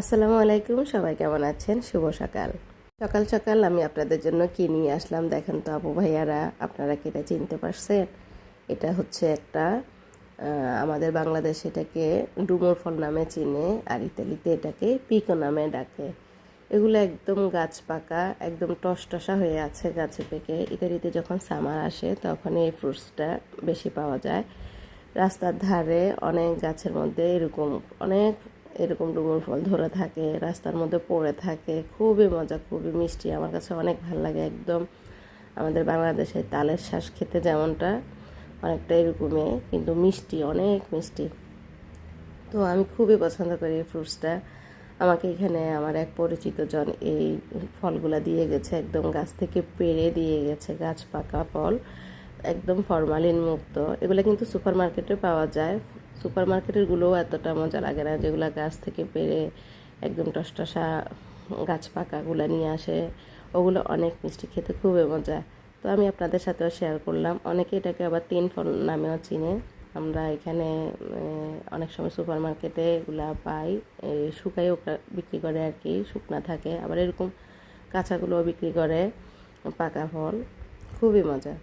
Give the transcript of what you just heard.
আসসালামু আলাইকুম, সবাই কেমন আছেন? শুভ সকাল। সকাল সকাল আমি আপনাদের জন্য কি নিয়ে আসলাম দেখেন তো আপু ভাইয়ারা, আপনারা কি এটা চিনতে পারছেন? এটা হচ্ছে একটা আমাদের বাংলাদেশে এটাকে ডুমুর ফল নামে চিনে আর ইতালিতে এটাকে পিকো নামে ডাকে। এগুলো একদম গাছ পাকা, একদম টসটসা হয়ে আছে গাছে পেকে। ইতালিতে যখন সামার আসে তখন এই ফ্রুটসটা বেশি পাওয়া যায়। রাস্তার ধারে অনেক গাছের মধ্যে এরকম অনেক এরকম ডুমুর ফল ধরে থাকে, রাস্তার মধ্যে পড়ে থাকে। খুবই মজা, খুবই মিষ্টি। আমার কাছে অনেক ভালো লাগে একদম। আমাদের বাংলাদেশে তালের শ্বাস খেতে যেমনটা অনেকটা এরকমই, কিন্তু মিষ্টি, অনেক মিষ্টি। তো আমি খুবই পছন্দ করি এই ফ্রুটসটা আমাকে এখানে আমার এক পরিচিত জন এই ফলগুলা দিয়ে গেছে, একদম গাছ থেকে পেড়ে দিয়ে গেছে, গাছ পাকা ফল। একদম ফরমালিন মুক্ত এগুলো কিন্তু সুপার মার্কেটে পাওয়া যায়। সুপার মার্কেটেরগুলোও এতটা মজা লাগে না, যেগুলো গাছ থেকে পেড়ে একদম টসটসা গাছ পাকাগুলো নিয়ে আসে, ওগুলো অনেক মিষ্টি, খেতে খুবই মজা। তো আমি আপনাদের সাথেও শেয়ার করলাম। অনেকে এটাকে আবার তিন ফল নামেও চিনে। আমরা এখানে অনেক সময় সুপার মার্কেটে এগুলা পাই। কা- বিক্রি করে আর কি, শুকনা থাকে। আবার এরকম কাঁচাগুলোও বিক্রি করে পাকা ফল। খুবই মজা।